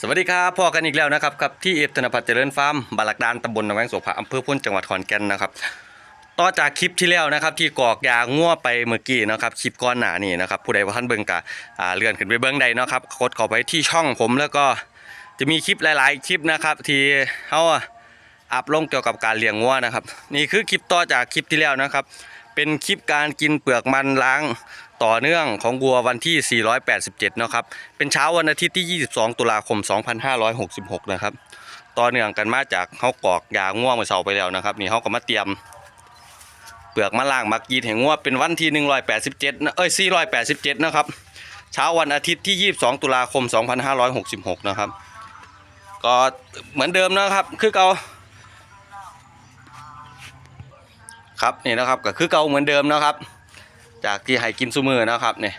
สวัสดีครับพ่อกันอีกแล้วนะครับกับที่เอฟธนพัฒน์เจริญฟาร์มบาลักดานตำบลหนองแวงโสภาอำเภอพ้นจังหวัดขอนแก่นนะครับต่อจากคลิปที่แล้วนะครับที่กอกยางัวไปเมื่อกี้นะครับคลิปก้อนหนานี่นะครับผู้ใดว่าท่านเบิ่งกะอ่าเลื่อนขึ้นไปเบิ่งใดนะครับกดเข้าไปที่ช่องผมแล้วก็จะมีคลิปหลาย ๆ คลิปนะครับที่เขาอัพลงเกี่ยวกับการเลี้ยงงัวนะครับ นี่คือคลิปต่อจากคลิปที่แล้วนะครับ เป็นคลิปการกินเปลือกมันล้าง ต่อเนื่องของวัววันที่ 487 นะครับ เป็นเช้าวันอาทิตย์ที่ 22 ตุลาคม 2566 นะครับ ต่อเนื่องกันมาจากเขากอกยาง่วงมาเสาไปแล้วนะครับ นี่เขาก็มาเตรียม เปลือกมะล่างมักยีดแห่งง่วเป็นวันที่ 187นะเอ้ย 487 นะครับ เช้าวันอาทิตย์ที่ 22 ตุลาคม 2566 นะครับ ก็เหมือนเดิมนะครับ คือเกาครับนี่นะครับก็คือเก่าเหมือนเดิมนะครับ จากที่ให้กินซูมือนะครับเนี่ย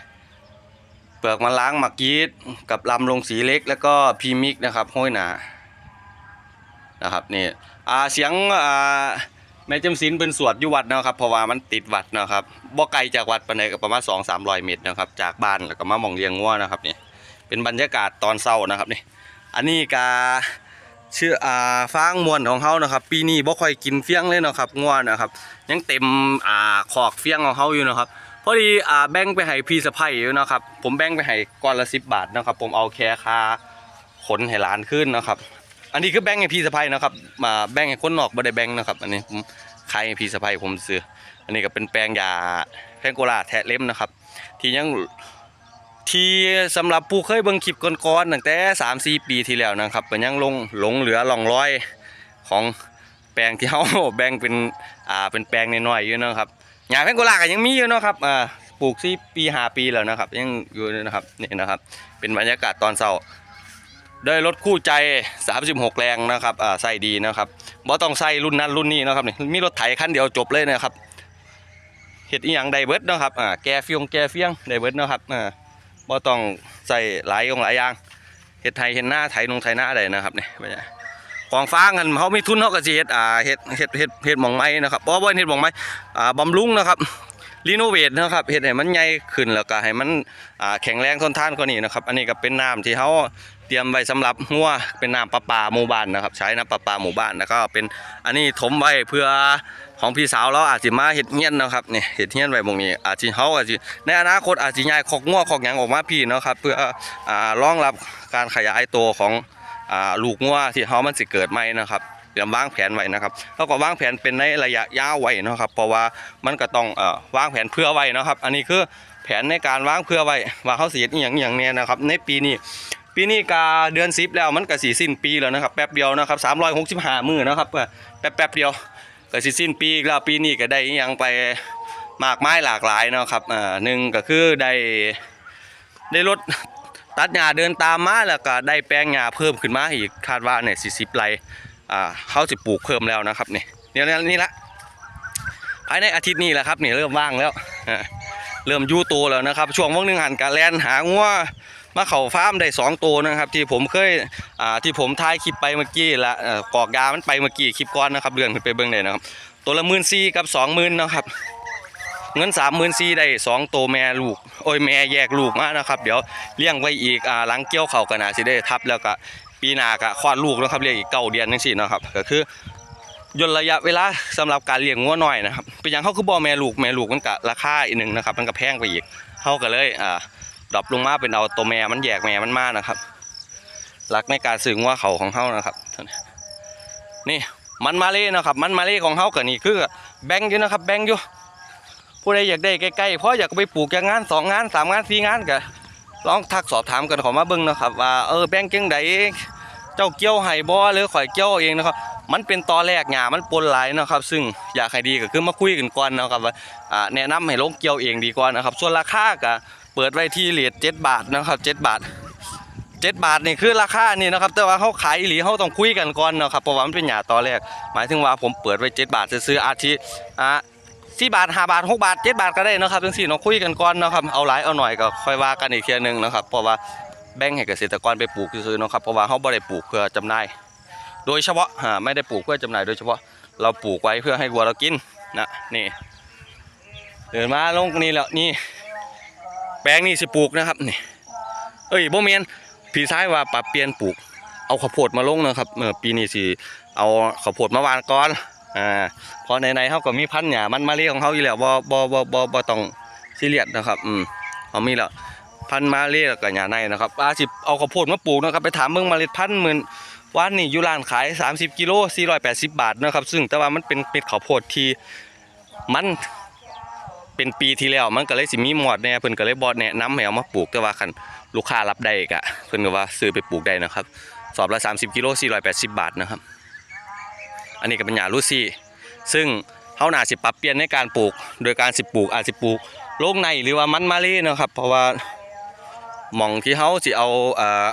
เปลือกมันล้างหมักยีดกับลำลงสีเล็กแล้วก็พีมิกนะครับห้อยหนานะครับนี่อ่าเสียงอ่าแม่จำศีลเป็นสวดอยู่วัดนะครับเพราะว่ามันติดวัดนะครับบ่ไกลจากวัดปานใดก็ประมาณ2 3 0 0เมตรนะครับจากบ้านแล้วก็มาหมองเลี้ยงงัวนะครับนี่เป็นบรรยากาศตอนเช้านะครับนี่อันนี้กาชื่ออ่าฟางมวนของเขานะครับ ปีนี้บ่ค่อยกินเฟี้ยงเลยนะครับง่วนนะครับ ยังเต็มอ่าขอกเฟี้ยงของเขาอยู่นะครับ อดีอ่าแบ่งไปให้พี่สะใภ้อยู่นะครับ ผมแบ่งไปให้ก้อนละสิบบาทนะครับ ผมเอาแค่ค่าขนให้หลานขึ้นนะครับ อันนี้คือแบ่งให้พี่สะใภ้นะครับ มาแบ่งให้คนนอกบ่ได้แบ่งนะครับ อันนี้ผมขายให้พี่สะใภ้ผมซื้ออันนี้ก็เป็นแปลงยาแพงโกลาแทะเล็มนะครับ ที่ยังที่สำหรับผู้เคยเบิ่งคลิปก่อนๆตั้งแต่3 4ปีที่แล้วนะครับก็ยังลงหลงเหลือร่องรอยของแปลงที่เฮาแบ่งเป็นอ่าเป็นแปลงน้อยๆอยู่นะครับ หญ้าแพงโกลาก็ยังมีอยู่เนาะครับอ่าปลูก4ปี5ปีแล้วนะครับ ยังอยู่นะครับนี่นะครับ เป็นบรรยากาศตอนเช้าด้วยรถคู่ใจ 36 แรงนะครับอ่าใส่ดีนะครับบ่ต้องใส่รุ่นนั้นรุ่นนี้นะครับนี่มีรถไถคันเดียวจบเลยนะครับเฮ็ดอีหยังได้เบิร์ดนะครับอ่าแกเฟียงแกเฟียงได้เบิร์ดนะครับอ่าบ่ต้องใส่หลายองหลายอย่างเฮ็ดไทยเห็นหน้าไทยนงไทยหน้าได้นะครับเนี่ไม่ใช่ ของฟ้างันเขามีทุนเขาก็สิเฮ็ดอ่าเฮ็ดเฮ็ดเฮ็ดเฮ็ดหม่องไม้นะครับบ่บ่เฮ็ดหม่องไม้อ่าบำรุงนะครับรีโนเวทนะครับเฮ็ดให้มันใหญ่ขึ้นแล้วก็ให้มันอ่าแข็งแรงทนทานกว่านี้นะครับ อันนี้ก็เป็นน้ำที่เขาเตรียมไว้สำหรับงัวเป็นน้ำประปาหมู่บ้านนะครับ ใช้น้ำประปาหมู่บ้านแล้วก็เป็นอันนี้ถมไว้เพื่อของพี่สาวเราอาจสิมาเฮ็ดเฮียนนะครับนี่เฮ็ดเฮียนไว้หม่องนี้อาจสิเฮาอาจสิในอนาคตอาจสิย้ายคอกงัวคอกหยังออกมาพี่เนาะครับเพื่ออ่ารองรับการขยายตัวของ ลูกงัวที่เฮามันสิเกิดใหม่นะครับเตรียมวางแผนไว้นะครับแล้วก็วางแผนเป็นในระยะยาวไว้นะครับ เพราะว่ามันก็ต้องอ่อวางแผนเพื่อไว้นะครับ อันนี้คือแผนในการวางเพื่อไว้ว่าเฮาสิเฮ็ดอีหยังอีหยังแน่นะครับ ในปีนี้ปีนี้กาเดือน10แล้วมันก็สิสิ้นปีแล้วนะครับแป๊บเดียวนะครับ365มื้อนะครับแป๊บแป๊บเดียวก็สิสิ้นปีแล้วปีนี้ก็ได้ยังไปมากมายหลากหลายนะครับอ่าหนึ่งก็คือได้ได้รถ ตัดหญ้าเดินตามมาแล้วก็ได้แปลงหญ้าเพิ่มขึ้นมาอีกคาดว่าเนี่ย40ไร่อ่าเขาสิปลูกเพิ่มแล้วนะครับนี่เดี๋ยนี้ละภายในอาทิตย์นี้แหละครับนี่เริ่มว่างแล้วเริ่มยู่โตแล้วนะครับ ช่วงวันหนึ่งหันกะแลนหางัวมาเข่าฟาร์มได้สองตัวนะครับ ที่ผมเคยอ่าที่ผมถ่ายคลิปไปเมื่อกี้ละเกอกยามันไปเมื่อกี้คลิปก้อนนะครับเดือนขึ้นไปเบิ่งได้นะครับ ตัวละหมื่นสี่กับสองหมื่นนะครับ เงินสามหมื่นสี่ได้สองตัวแม่ลูกโอ้ยแม่แยกลูกมานะครับ เดี๋ยวเลี้ยงไว้อีกอ่าหลังเกี่ยวเข่ากันนะสิได้ทับแล้วก็ปีหน้าก็คลอดลูกนะครับเลี้ยงอีกเก้าเดือนจังซี่นะครับก็คือย่นระยะเวลาสำหรับการเลี้ยงงัวน้อยนะครับเป็นอย่างเขาคือบ่แม่ลูกแม่ลูกมันก็ราคาอีกหนึ่งนะครับมันก็แพงไปอีกเขาก็เลยอ่าดรอปลงมาเป็นเอาตัวแม่มันแยกแม่มันมานะครับหลักในการสื่อว่าเขาของเขานะครับนี่มันมาเล่นะครับ มันมาเล่ของเขากับนี่คือแบงค์อยู่นะครับแบงค์อยู่ ผู้ใดอยากได้ใกล้ๆเพราะอยากไปปลูกจากงานสองงานสามงานสี่งานก็ลองทักสอบถามกันขอมาเบิ่งนะครับว่าเออแบงค์จังไดเจ้าเกี่ยวไห้บ่หรือข่อยเกี่ยวเองนะครับมันเป็นตอแรกหญ้ามันปนหลายนะครับ ซึ่งอยากให้ดีก็คือมาคุยกันก่อนนะครับว่าแนะนำให้ลงเกี่ยวเองดีกว่านะครับ ส่วนราคาก็เปิดไว้ที่เลทเจ็ดบาทนะครับเจ็ดบาทเจ็ดบาทนี่คือราคานี่นะครับ แต่ว่าเขาขายอีหลีเขาต้องคุยกันก่อนนะครับเพราะว่ามันเป็นหยาตอแรก หมายถึงว่าผมเปิดไว้เจ็ดบาทซื้ออาทิอะ สี่บาทห้าบาทหกบาทเจ็ดบาทก็ได้นะครับทั้งสี่เนาะคุยกันก่อนนะครับเอาหลายเอาหน่อยก็ค่อยว่ากันอีกเทียหนึงนะครับเพราะว่าแบ่งให้เกษตรกรไปปลูกซื้อเนาะครับเพราะว่าเขาไม่ได้ปลูกเพื่อจำหน่ายโดยเฉพาะอ่าไม่ได้ปลูกเพื่อจำหน่ายโดยเฉพาะเราปลูกไว้เพื่อให้วัวเรากินนะนี่เดินมาลงนี่แล้วนี่ แปลงนี่สิปลูกนะครับนี่เอ้ยโบเมียนพี่ชายว่าปรับเปลี่ยนปลูก เอาข้าวโพดมาลงนะครับเมื่อปีนี้สิเอาข้าวโพดมาวานก่อน อ่าพอในๆเฮาก็มีพันธุ์หญ้ามันมาเรียของเฮาอยู่แล้วบ่บ่บ่บ่บ่ต้องซีเรียสนะครับอืมเอามีแล้วพันธุ์มาเรียกับหญ้าในนะครับอาสิเอาข้าวโพดมาปลูกนะครับไปถามเบิ่งมาเมล็ดพันธุ์หมื่นวันนี้อยู่ร้านขาย 30กิโล480 บาทนะครับ ซึ่งแต่ว่ามันเป็นเป็ดข้าวโพดที่มันเป็นปีที่แล้วมันก็เลยสิมีหมอดแน่เพิ่นก็เลยบอดแนะนำให้เอามาปลูกแต่ว่าคันลูกค้ารับได้ก็เพิ่นก็ว่าซื้อไปปลูกได้นะครับ สอบละ 30กิโล480 บาทนะครับ อันนี้ก็เป็นหญ้าลูซี่ ซึ่งเฮาหน่าสิปรับเปลี่ยนในการปลูก โดยการสิปลูกอาจสิปลูกโลงในหรือว่ามันมาเลยนะครับ เพราะว่าหม่องที่เฮาสิเอาเอ่อ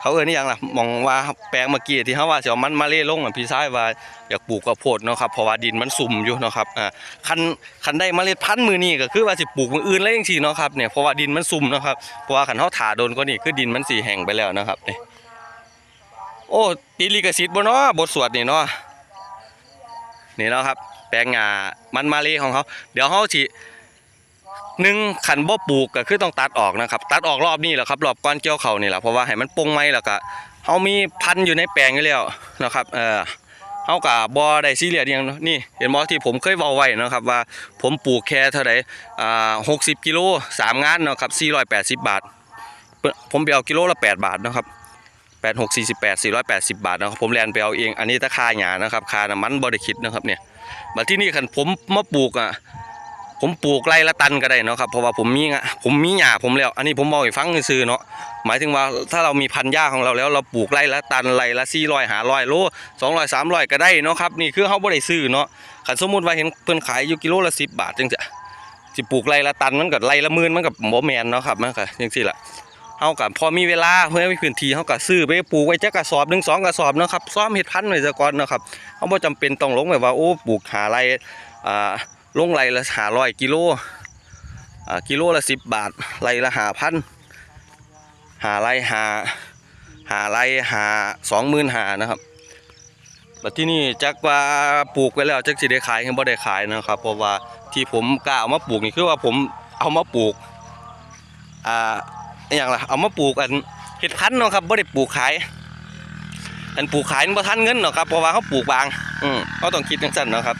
เขาเอ่ยนี่ยังล่ะมองว่าแปลงเมื่อกี้ที่เฮาว่าสิเอามันมาเลยลงอะพี่ชายว่าอยากปลูกข้าวโพดเนาะครับเพราะว่าดินมันสุ่มอยู่เนาะครับอ่าคันคันได้เมล็ดพันธุ์มือนี้ก็คือว่าสิปลูกมืออื่นเลยจังซี่เนาะครับเนี่ยเพราะว่าดินมันสุ่มเนาะครับเพราะว่าคันเฮาถาโดนก็นี่คือดินมันสิแห้งไปแล้วนะครับนี่ โอ้ตีลิกสิทธิ์บ่เนาะบทสวดนี่เนาะนี่เนาะครับ แปลงงามันมาเลยของเขา เดี๋ยวเขาสิหนึ่งขันบ่ปลูกก็คือต้องตัดออกนะครับ ตัดออกรอบนี้แหละครับรอบก้อนเกี่ยวเขานี่แหละเพราะว่าให้มันปงไม้แล้วก็เขามีพันอยู่ในแปลงอยู่แล้วนะครับ เออเขากับบ่ได้ซีเรียสยังนี่เห็นบ่ที่ผมเคยเว้าไว้นะครับว่าผมปลูกแค่เท่าไหร่อ่า60กิโลสามงานนะครับ480บบาท ผมไปเอากิโลละ8บาทนะครับ แปดหกสี่สิบแปดสี่ร้อยแปดสิบบาทนะครับผมแลนไปเอาเองอันนี้ตะคาหยานะครับคาน้ำมันบริคิดนะครับเนี่ยบัดที่นี่คันผมมาปลูกอะผมปลูกไร่ละตันก็ได้นะครับเพราะว่าผมมีอะผมมีหญ้าผมแล้ว อันนี้ผมบอกให้ฟังซื่อเนาะหมายถึงว่าถ้าเรามีพันหญ้าของเราแล้วเราปลูกไร่ละตันไร่ละสี่ร้อยหาร้อยโลสองร้อยสามร้อยก็ได้เนาะครับนี่คือเขาบ่ได้ซื้อเนาะคันสมมติว่าเห็นเพิ่นขายอยู่กิโลละสิบบาทจังจะสิปลูกไร่ละตันมันก็ไร่ละหมื่นมันก็บ่แมนเนาะครับมันก็จังซี่ล่ะ เฮากับพอมีเวลาเพื่อมีพื้นที่เฮาก็ซื้อไปปลูกไว้จักกระสอบหนึ่งสองกระสอบเนาะครับซ้อมเฮ็ดพันธุ์ไว้ซะก่อนเนาะครับเฮาบ่จำเป็นต้องลงแบบว่าโอ้ปลูกหาไรอ่าลงไรละ500กิโลอ่ากิโลละ10บบาทไรละ5,000หาไรหาหาไรหา20,000หานะครับบัดที่นี่จักว่าปลูกไว้แล้วจักสิได้ขายคือบ่ได้ขายนะครับเพราะว่าที่ผมกล้าเอามาปลูกนี่คือว่าผมเอามาปลูกอ่า อย่างล่ะเอามาปลูกอันเห็ดพันธุ์เนาะครับบ่ได้ปลูกขาย อันปลูกขายมันบ่ทันเงินเนาะครับเพราะว่าเขาปลูกบาง อืมเขาต้องคิดจังซั่นเนาะครับ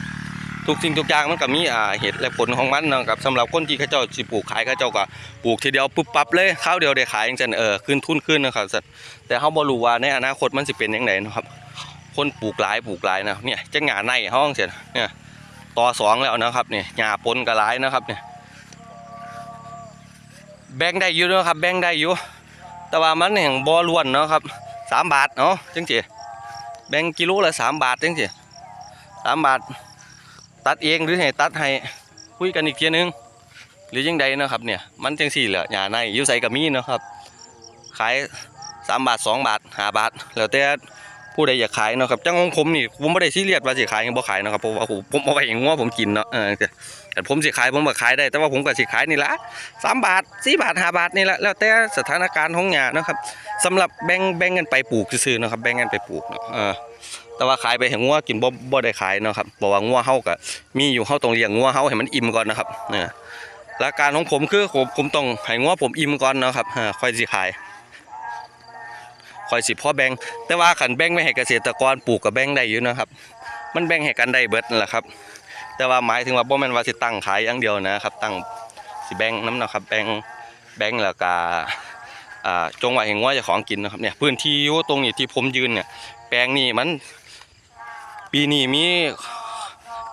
ทุกสิ่งทุกอย่างมันก็มีอ่าเหตุและผลของมันเนาะครับสำหรับคนที่เขาเจ้าสิปลูกขายเขาเจ้าก็ปลูกทีเดียวปุ๊บปั๊บเลยข้าวเดียวได้ขายจังซั่นเออขึ้นทุนขึ้นนะครับสัตว์แต่เขาบ่รู้ว่าในอนาคตมันสิเป็นจังไดเนาะครับ คนปลูกหลายปลูกหลายนะเนี่ยจังหญ้าในห้องเสร็จเนี่ยต่อสองแล้วนะครับเนี่ยหญ้าปนก็หลายนะครับเนี่ย แบ่งได้อยู่เนาะครับ แบ่งได้อยู่ แต่ว่ามันแห่งบ่ล้วนเนาะครับสามบาทเนาะจังสิแบ่งกิโลละสามบาทจังสิสามบาท ตัดเองหรือให้ตัดให้คุยกันอีกเทียนึง หรือยังใดเนาะครับเนี่ยมันจังสี่แหละหญ้าในอยู่ใส่กับมีเนาะครับ ขายสามบาทสองบาทห้าบาท แล้วแต่ผู้ใดอยากขายเนาะครับจังของผมนี่ผมไม่ได้ซีเรียสว่าสิขายยังบ่ขายเนาะครับเพราะว่าผมผมเอาไปเองว่าผมกินเนาะเออ แต่ผมสิขายผมก็ขายได้ แต่ว่าผมก็สิขายนี่ละสามบาทสี่บาทห้าบาทนี่ละแล้วแต่สถานการณ์ของหญ้านะครับสำหรับแบ่งแบ่งกันไปปลูกซื่อนะครับแบ่งกันไปปลูกเนาะเออแต่ว่าขายไปให้งัวกินบ่บ่ได้ขายเนาะครับเพราะว่างัวเฮาก็มีอยู่เฮาต้องเลี้ยงงัวเฮาให้มันอิ่มก่อนนะครับเนี่ยหลักการของผมคือผมผมต้องให้งัวผมอิ่มก่อนเนาะครับค่อยสิขายค่อยสิพอแบ่งแต่ว่าคันแบ่งไม่ให้เกษตรกรปลูกก็แบ่งได้อยู่นะครับ มันแบ่งให้กันได้เบิดนั่นแหละครับ แต่ว่าหมายถึงว่าบ่แม่นว่าสิตั้งขายอย่างเดียวนะครับ ตั้งสิแบ่งน้ำเนาะครับแบ่งแบ่งแล้วก็อ่าจงไว้ให้งัวเจ้าของกินนะครับเนี่ยพื้นที่อยู่ตรงนี้ที่ผมยืนเนี่ยแปลงนี้มัน ปีนี้มี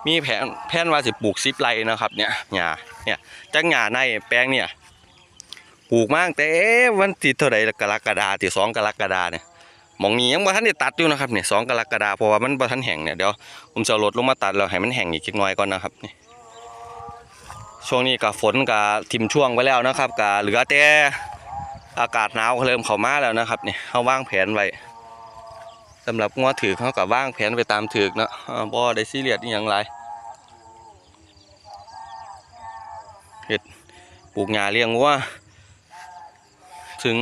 มีแผนแผนว่าสิปลูกซิปไร่นะครับ เนี่ยหญ้าเนี่ยจังหญ้าในแปลงเนี่ยปลูกมาตั้งแต่วันที่เท่าไหร่กรกฎาที่สองกรกฎาเนี่ย มองนี้ยังบ่ทันได้ตัดอยู่นะครับเนี่ยสองกรกฎาเพราะว่ามันบ่ทันแห้งเนี่ยเดี๋ยวผมจะเอารถลงมาตัดแล้วให้มันแห้งอีกจักน่อยก่อนนะครับนี่ช่วงนี้ก็ฝนก็ทิมช่วงไว้แล้วนะครับก็เหลือแต่อากาศหนาวเริ่มเข้ามาแล้วนะครับเนี่ยเขาว่างแผนไว้สำหรับงัวถือเขาก็วางแผนไปตามถือเนาะอ่าบ่ได้ซีเรียสอย่างไรเห็ดปลูกหญ้าเลี้ยงวัวถึง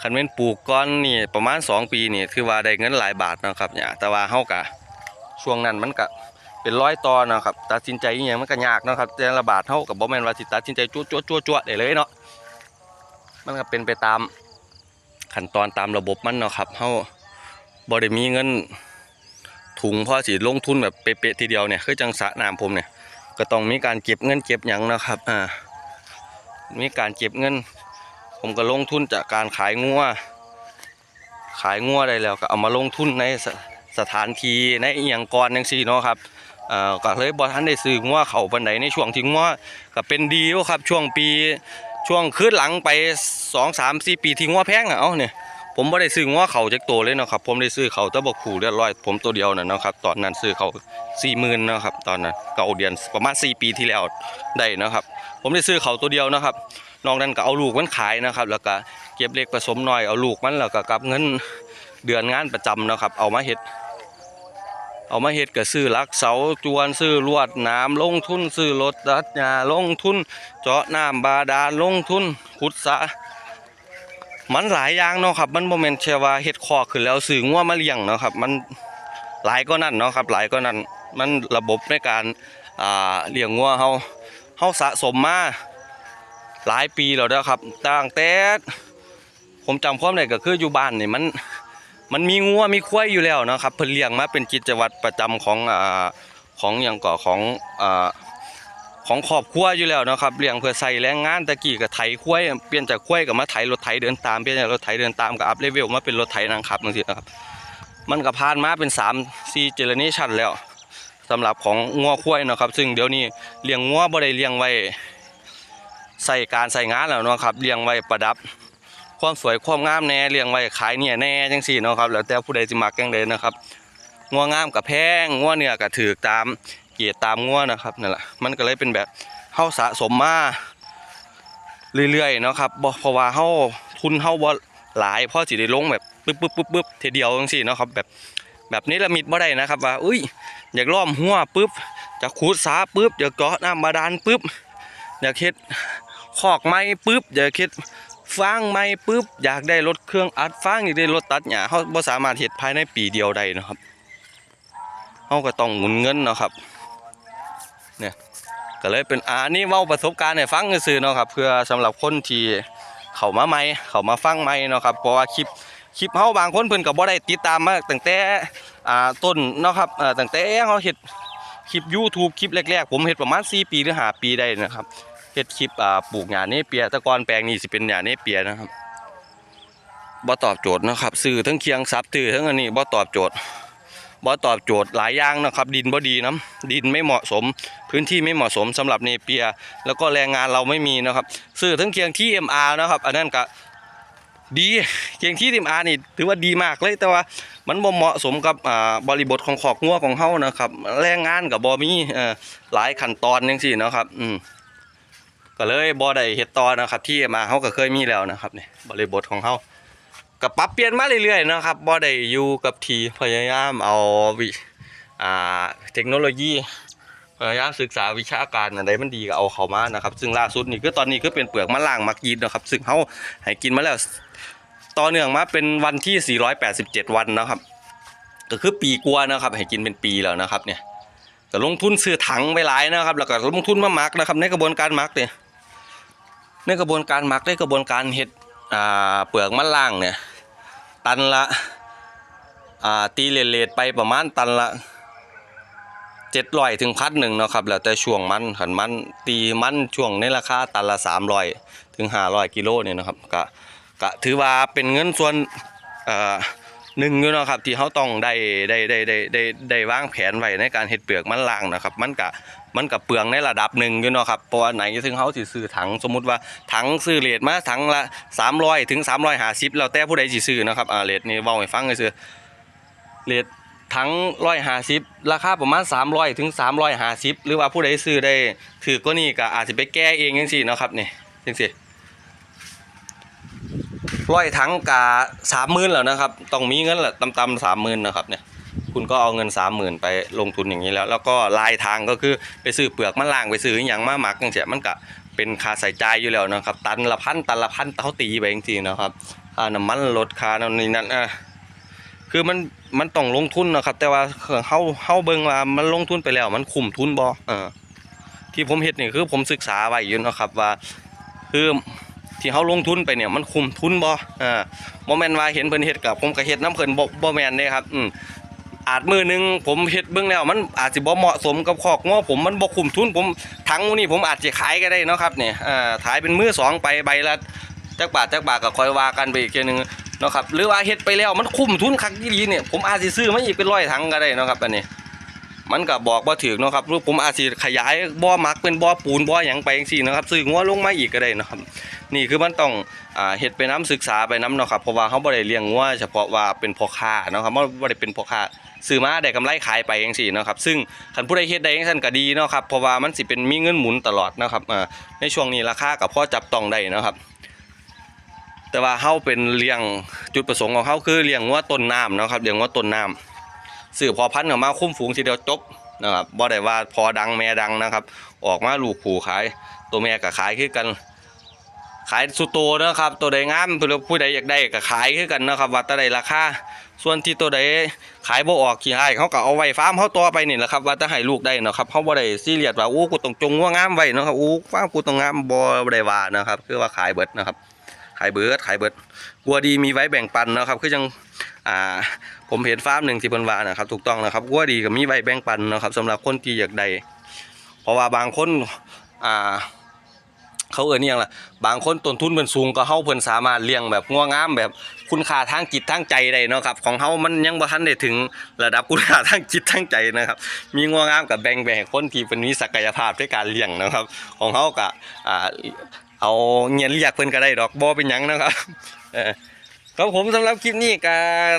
คันเว้นปลูกก้อนนี่ประมาณ 2 ปีนี่คือว่าได้เงินหลายบาทนะครับเนี่ยแต่ว่าเฮากะช่วงนั้นมันก็เป็นร้อยตอนนะครับตัดสินใจอหย่างมันก็ยากนะครับแต่ละบาทเท่ากับบ่แม่นว่าสิตัดสินใจจั่วจั่วจั่วจั่วได้เลยเนาะมันก็เป็นไปตามขั้นตอนตามระบบมันเนาะครับเฮาบ่ได้มีเงินถุงพ่อสิลงทุนแบบเป๊ะๆทีเดียวเนี่ยคือจังสะน้ำผมเนี่ยก็ต้องมีการเก็บเงินเก็บหยังนะครับอ่ามีการเก็บเงิน ผมก็ลงทุนจากการขายงัวขายงัวได้แล้วก็เอามาลงทุนในสสถานที่ในเอียงก่อนจังซี่เนาะครับเอ่อก็เลยบ่ทันได้ซื้องัวเขาปานใดในช่วงที่งัวก็เป็นดีอยู่ครับช่วงปีช่วงคืนหลังไป2 3 4ปีที่งัวแพงอะเอ้าเนี่ยผมบ่ได้ซื้องัวเขาจักตัวเลยเนาะครับผมได้ซื้อเขาแตะบกขู่เรียบร้อยผมตัวเดียวน่ะเนาะครับตอนนั้นซื้อเขา40,000เนาะครับตอนนั้นเก่าเดือนประมาณ4ปีที่แล้วได้เนาะครับ ผมได้ซื้อเขาตัวเดียวนะครับ นอกนั้นก็เอาลูกมันขายนะครับ แล้วก็เก็บเล็กผสมน้อยเอาลูกมันแล้วก็กลับเงินเดือนงานประจำนะครับ เอามาเฮ็ดเอามาเฮ็ดก็ซื้อลักเสาจวนซื้อลวดน้ำลงทุนซื้อรถตัดหญ้าลงทุน เจาะน้ำบาดาลลงทุนขุดสะมันหลายอย่างเนาะครับมันบ่แม่นแค่ว่าเฮ็ดคอขึ้นแล้วซื้องัวมาเลี้ยงเนาะครับมันหลายก็นั่นเนาะครับหลายก็นั่นมันระบบในการอ่าเลี้ยงงัวเฮาเฮาสะสมมา หลายปีแล้วเด้อครับ ตั้งแต่ผมจำความได้ก็คืออยู่บ้านนี่มันมันมีงัวมีควายอยู่แล้วนะครับเพิ่นเลี้ยงมาเป็นกิจวัตรประจำของอ่าของหยังก่อของอ่าของครอบครัวอยู่แล้วนะครับเลี้ยงเพื่อใส่แรงงานตะกี้ก็ไถควายเปลี่ยนจากควายก็มาไถรถไถเดินตามเปลี่ยนจากรถไถเดินตามก็อัพเลเวลมาเป็นรถไถนางขับจังซี่นะครับ มันก็ผ่านมาเป็น3 4เจเนเรชันแล้วสำหรับของงัวควายนะครับ ซึ่งเดี๋ยวนี้เลี้ยงงัวบ่ได้เลี้ยงไว้ ใส่การใส่งานแล้วเนาะครับเลี้ยงไว้ประดับ ความสวยความงามแน่เลี้ยงไว้ขายเนี่ยแน่จังซี่เนาะครับแล้วแต่ผู้ใดสิมักจังใดนะครับงัวงามกับแพงงัวเนื้อก็ถือตามเกียรติตามงัวนะครับนั่นแหละมันก็เลยเป็นแบบเฮาสะสมมาเรื่อยๆเนาะครับบ่เพราะว่าเฮาทุนเฮาบ่หลายพอสิได้ลงแบบปึ๊บปึ๊บปึ๊บปึ๊บทีเดียวจังซี่เนาะครับแบบแบบนี้ละมิดบ่ได้นะครับว่าอุ้ยอยากล้อมหัวปึ๊บจะขูดสาปึ๊บอยากเจาะน้ำบาดาลปึ๊บอยากเฮ็ด คอกไม้ปึ๊บอยากเฮ็ดฟางใหม่ปุ๊บอยากได้รถเครื่องอัดฟางอยากได้รถตัดหญ้าเขาบ่สามารถเฮ็ดภายในปีเดียวได้นะครับเขาก็ต้องหมุนเงินเนาะครับเนี่ยก็เลยเป็นอ่านี่เว้าประสบการณ์ให้ฟังซื่อเนาะครับ เพื่อสำหรับคนที่เข้ามาใหม่เข้ามาฟังใหม่เนาะครับเพราะว่าคลิปคลิปเฮาบางคนเพิ่นก็บ่ได้ติดตามมาตั้งแต่อ่าต้นเนาะครับเอ่อตั้งแต่เฮาเฮ็ดคลิป YouTube คลิปแรกๆ ผมเฮ็ดประมาณ 4 ปีหรือ 5 ปีได้นะครับ เฮ็ดคลิปอ่าปลูกหญ้าเนเปียตะกอนแปลงนี้สิเป็นหญ้าเนเปียนะครับบ่ตอบโจทย์นะครับซื้อทั้งเคียงซับซื้อทั้งอันนี้บ่ตอบโจทย์บ่ตอบโจทย์หลายอย่างนะครับ ดินบ่ดีน้ำดินไม่เหมาะสม พื้นที่ไม่เหมาะสมสำหรับเนเปีย แล้วก็แรงงานเราไม่มีนะครับซื้อทั้งเคียงที่ MR นะครับ อันนั้นก็ดีเคียงที่ MR นี่ถือว่าดีมากเลยแต่ว่ามันบ่เหมาะสมกับอ่าบริบทของขอกงัวของเฮานะครับ แรงงานก็บ,บ่มีเอ่อหลายขั้นตอนจังซี่นะครับ อืม ก็เลยบ่ได้เฮ็ดต่อนะครับ ที่มาเฮาก็เคยมีแล้วนะครับนี่บริบทของเฮาก็ปรับเปลี่ยนมาเรื่อยๆนะครับบ่ได้อยู่กับทีพยายามเอาวิอ่าเทคโนโลยีพยายามศึกษาวิชาการอันใดมันดีก็เอาเข้ามานะครับ ซึ่งล่าสุดนี่คือตอนนี้ก็เป็นเปลือกมะล่างมักยีดนะครับ ซึ่งเฮาให้กินมาแล้วต่อเนื่องมาเป็นวันที่ 487 วันนะครับก็คือปีกว่านะครับ ให้กินเป็นปีแล้วนะครับเนี่ยก็ลงทุนซื้อถังไปหลายนะครับ แล้วก็ลงทุนมามักนะครับ ในกระบวนการมักเนี่ย ในกระบวนการหมักในกระบวนการเฮ็ดเปลือกมันล่างเนี่ยตันละตีเลทๆไปประมาณตันละเจ็ดร้อยถึงพันหนึ่งเนาะครับแล้วแต่ช่วงมันขันมันตีมันช่วงในราคาตันละสามร้อยถึงห้าร้อยกิโลเนี่ยนะครับก็ก็ถือว่าเป็นเงินส่วนหนึ่งอยู่นะครับที่เขาต้องได้ได้ได้ได้ได้ได้วางแผนไว้ในการเฮ็ดเปลือกมันล่างนะครับ มันกะ มันกะเปลืองในระดับหนึ่งอยู่เนาะครับเพราะว่าไหนถึงเขาสิซื้อถังสมมุติว่าถังซื้อเลทมาถังละ300ถึง350แล้วแต่ผู้ใดสิซื้อนะครับอ่าเลทนี่เว้าให้ฟังซื่อเลทถัง150ราคาประมาณ300ถึง350หรือว่าผู้ใดซื้อได้ถือก็นี่ก็อาจสิไปแก้เองจังซี่เนาะครับนี่จังซี่ร้อยถังกาสามหมื่นแล้วนะครับ ต้องมีเงินแหละต่ำๆสามหมื่นนะครับเนี่ย คุณก็เอาเงินสามหมื่นไปลงทุนอย่างนี้แล้ว แล้วก็ลายทางก็คือไปซื้อเปลือกมะล่างไปซื้ออย่างมาหมักจังเสียมันก็เป็นค่าใส่ใจอยู่แล้วนะครับ ตันละพันตันละพันเขาตีไปจริงๆนะครับค่าน้ำมันลดค่านั่นนี่นั่นอะคือมันมันต้องลงทุนนะครับ แต่ว่าเฮาเฮาเบิ่งว่ามันลงทุนไปแล้ว มันคุ้มทุนบ่เออที่ผมเฮ็ดนี่คือผมศึกษาไว้อยู่นะครับว่าคือที่เขาลงทุนไปเนี่ยมันคุ้มทุนบ่อ่าบ่แม่นว่าเห็นเพิ่นเฮ็ดกับผมก็เฮ็ดน้ำเพิ่นบ่บ่แม่นเด้ครับ อืม อาจมือหนึ่งผมเฮ็ดเบิ่งแล้ว มันอาจสิบ่เหมาะสมกับคอกง้อผมมันบ่คุ้มทุนผมถังนี้ผมอาจจะขายก็ได้นะครับเนี่ยอ่าขายเป็นมือสองไปใบละจักบาทจักบาทก็ค่อยว่ากันไปอีกทีนึงนะครับหรือว่าเฮ็ดไปแล้วมันคุ้มทุนคักอีหลีเนี่ยผมอาจสิซื้อมาอีกเป็นร้อยถังก็ได้นะครับอันนี้ มันก็บอกว่าถือนะครับรูปผมอาจสิขยายบ่อมักเป็นบ่อปูนบ่อหยังไปจังซี่นะครับซื้องัวลงมาอีกก็ได้นะครับนี่คือมันต้องเฮ็ดไปน้ศึกษาไปน้เนาะครับเพราะว่าเขาบ่ได้เลี้ยงงัวเฉพาะว่าเป็นพ่อค้านะครับบ่บ่ได้เป็นพ่อค้า ซื้อมาได้กำไรขายไปจังซี่เนาะครับซึ่งคันผู้ใดเฮ็ดได้จังซั่นก็ดีเนาะครับเพราะว่ามันสิเป็นมีเงินหมุนตลอดนะครับในช่วงนี้ราคาก็พอจับต้องได้เนาะครับ แต่ว่าเฮาเป็นเลี้ยงจุดประสงค์ของเฮาคือเลี้ยงงัวต้นน้ำเนาะครับเลี้ยงงัวต้นน้ำสื่อพอพันธุ์ออกมาคุ้มฝูงทีเดียวจบนะครับบ่ได้ว่าพอดังแม่ดังนะครับ ออกมาลูกผูขาย ตัวแม่ก็ขายคือกันขายสุดโตนะครับ ตัวใดงามผู้ใดอยากได้ก็ขายคือกันนะครับว่าแตะใดราคา ส่วนที่ตัวใดขายบ่ออกขี้ให้เขาก็เอาไว้ฟาร์มเขาต่อไปนี่แหละครับว่าจะให้ลูกได้เนาะครับเขาบ่ได้ซีเรียสว่าโอ้กูต้องจงว่างามไว้นะครับโอ้ฟาร์มกูต้องงามบ่ได้ว่านะครับคือว่าขายเบิดนะครับ ขายเบิดขายเบิดวัวดีมีไว้แบ่งปันนะครับคือจังอ่าผมเห็นฟาร์มหนึ่งที่เพิ่นว่านะครับถูกต้องนะครับวัวดีก็มีใบแบ่งปันนะครับสำหรับคนที่อยากได้เพราะว่าบางคนอ่า เขาเอ่ยนี่ยังล่ะบางคนต้นทุนเพิ่นสูงก็เฮาเพิ่นสามารถเลี้ยงแบบงัวงามแบบคุณค่าทางจิตทางใจได้เนาะครับของเฮามันยังบ่ทันได้ถึงระดับคุณค่าทางจิตทางใจนะครับ มีงัวงามกับแบ่งไปให้คนที่เป็นมีศักยภาพในการเลี้ยงนะครับ ของเฮาก็อ่าเอาเงียนเรียกเพิ่นก็ได้ดอกบ่เป็นหยังนะครับเออครับผมสำหรับคลิปนี้การ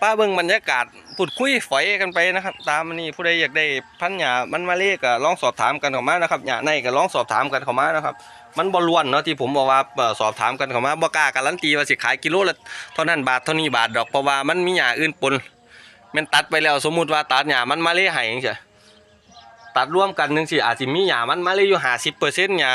ป้าเบิ่งบรรยากาศพูดคุยฝอยกันไปนะครับ ตามนี้ผู้ใดอยากได้พันหยามันมาเลขก็ลองสอบถามกันเข้ามานะครับหยาในก็ลองสอบถามกันเข้ามานะครับ มันบ่ล้วนเนาะที่ผมบอกว่าสอบถามกันเข้ามาบ่กล้าการันตีว่าสิขายกิโลละเท่านั้นบาทเท่านี้บาทดอกเพราะว่ามันมีหยาอื่นปนม่นตัดไปแล้วสมมุติว่าตัดหยามันมาเลให้จังซี่ตัดร่วมกันจังซี่อาจสิมีหยามันมาเลอยู่50%หยา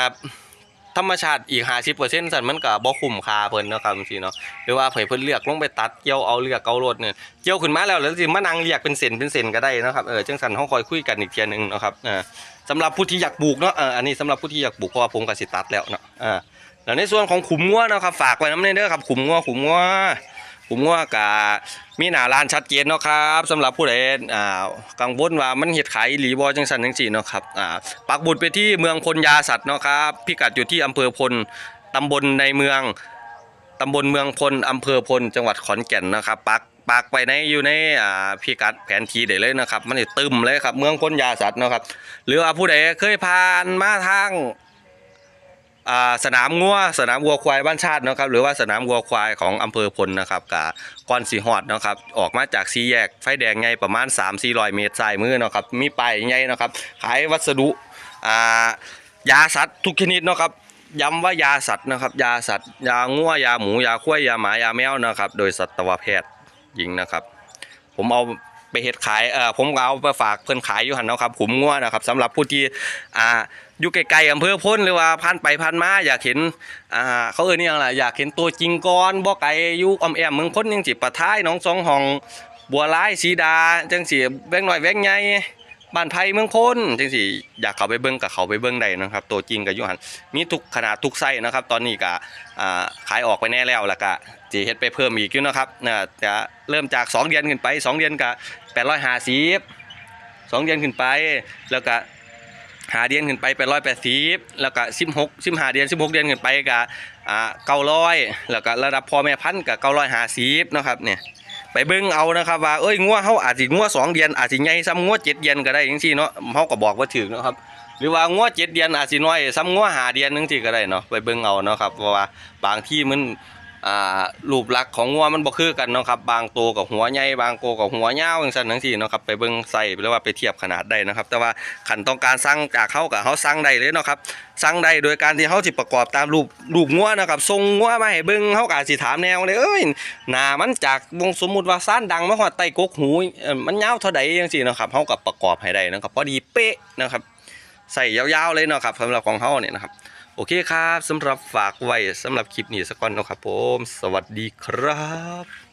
ธรรมชาติอีก50%สั่นมันก็บ่คุ้มค่าเพิ่นเนาะครับจังซี่เนาะหรือว่าเผยเพิ่นเลือกลงไปตัดเกี่ยวเอาเลือกเอารถเนี่ยเกี่ยวขึ้นมาแล้วแล้วสิมานั่งเรียกเป็นเส้นเป็นเส้นก็ได้นะครับเออจังซั่นเฮาค่อยคุยกันอีกเทียหนึงเนาะครับเออ สำหรับผู้ที่อยากปลูกเนาะเอออันนี้สำหรับผู้ที่อยากปลูกเพราะว่าผมก็สิตัดแล้วเนาะเออแล้วในส่วนของขุมงัวเนาะครับฝากไว้นำเด้อครับขุมงัวขุมงัวขุมงัวก็มีหน้าร้านชัดเจนเนาะครับสำหรับผู้ใดอ่ากังวลว่ามันเฮ็ดขายหลีบ่จังซั่นจังซี่เนาะครับอ่าปักบุตรไปที่เมืองพลยาสัตว์เนาะครับพิกัดอยู่ที่อำเภอพลตำบลในเมืองตำบลเมืองพลอำเภอพลจังหวัดขอนแก่นนะครับปัก ปักไปในอยู่ในอ่าพิกัดแผนที่ได้เลยนะครับ มันจะตึมเลยครับ เมืองพลยาสัตว์นะครับ หรือว่าผู้ใดเคยผ่านมาทางอ่าสนามงัวสนามวัวควายบ้านชาตินะครับ หรือว่าสนามวัวควายของอำเภอพลนะครับกับก้อนสีหอดนะครับ ออกมาจากสีแยกไฟแดงไงประมาณ 3-400 เมตรสายมือนะครับ มีป้ายไงนะครับ ขายวัสดุอ่ายาสัตว์ทุกชนิดเนาะครับย้ำว่ายาสัตว์นะครับ ยาสัตว์ ยางัวยาหมู ยาควายยาหมายาแมวนะครับ โดยสัตวแพทย์ หญิงนะครับ ผมเอาไปเฮ็ดขายเอ่อผมก็เอาไปฝากเพื่อนขายอยู่หันเนาะครับขุมงัวนะครับสำหรับผู้ที่อ่าอยู่ไกลๆอำเภอพ้นหรือว่าผ่านไปผ่านมาอยากเห็นอ่าเขาเอ่ยนี่ยังล่ะอยากเห็นตัวจริงก่อนบ่ไกลอยู่ออมแอมเมืองพ้นยังสิปะท้ายน้องสองห้องบัวลายสีดาจังสิแวงหน่อยแวงใหญ่ บ้านไผ่เมืองพ้นจังสิอยากเขาไปเบิ่งก็เขาไปเบิ่งได้นะครับ ตัวจริงก็อยู่หันมีทุกขนาดทุกไส้นะครับ ตอนนี้ก็ขายออกไปแน่แล้วแล้วก็สิเฮ็ดไปเพิ่มอีกอยู่นะครับน่าจะเริ่มจาก 2 เดือนขึ้นไป 2 เดือนก็850 2เดือนขึ้นไปแล้วก็หาเดือนขึ้นไป880แปดสิบแล้วก็16 15เดือน16เดือนขึ้นไปก็อ่า900แล้วก็ระดับพ่อแม่พันธุ์ก็950เนาสิบนะครับเนี่ย ไปเบิ่งเอานะครับว่าเอ้ยงัวเฮาอาจสิงัวสองเดือนอาจสิใหญ่ซ้ำงัวเจ็ดเดือนก็ได้จังซี่เนาะเฮาก็บอกว่าถึงเนาะครับหรือว่างัวเจ็ดเดือนอาจสิน้อยซ้ำงัวหาเดือนนึงที่ก็ได้เนาะไปเบิ่งเอาเนาะครับเพราะว่าบางที่มัน รูปลักษณ์ของงัวมันบ่คือกันเนาะครับบางตัวกับหัวใหญ่บางตัวกับหัวยาวจังซั่นจังซี่เนาะครับไปเบิ่งใส่หรือว่าไปเทียบขนาดได้นะครับ แต่ว่าคันต้องการสั่งจากเขากับเขาสั่งได้เลยเนาะครับสั่งได้โดยการที่เขาสิประกอบตามรูปรูปงัวนะครับส่งงัวมาให้เบิ่งเขาก็อาจสิถามแนวเลยเอ้ยหน้ามันจากวงสมมุติว่าซ่านดังมาฮอดใต้กกหูมันยาวเท่าใดจังซี่เนาะครับเขาก็ประกอบให้ได้นะครับพอดีเป๊ะนะครับใส่ยาวๆเลยเนาะครับสำหรับของเขาเนี่ยนะครับ โอเคครับสำหรับฝากไว้สำหรับคลิปนี้สักก่อนนะครับผม สวัสดีครับ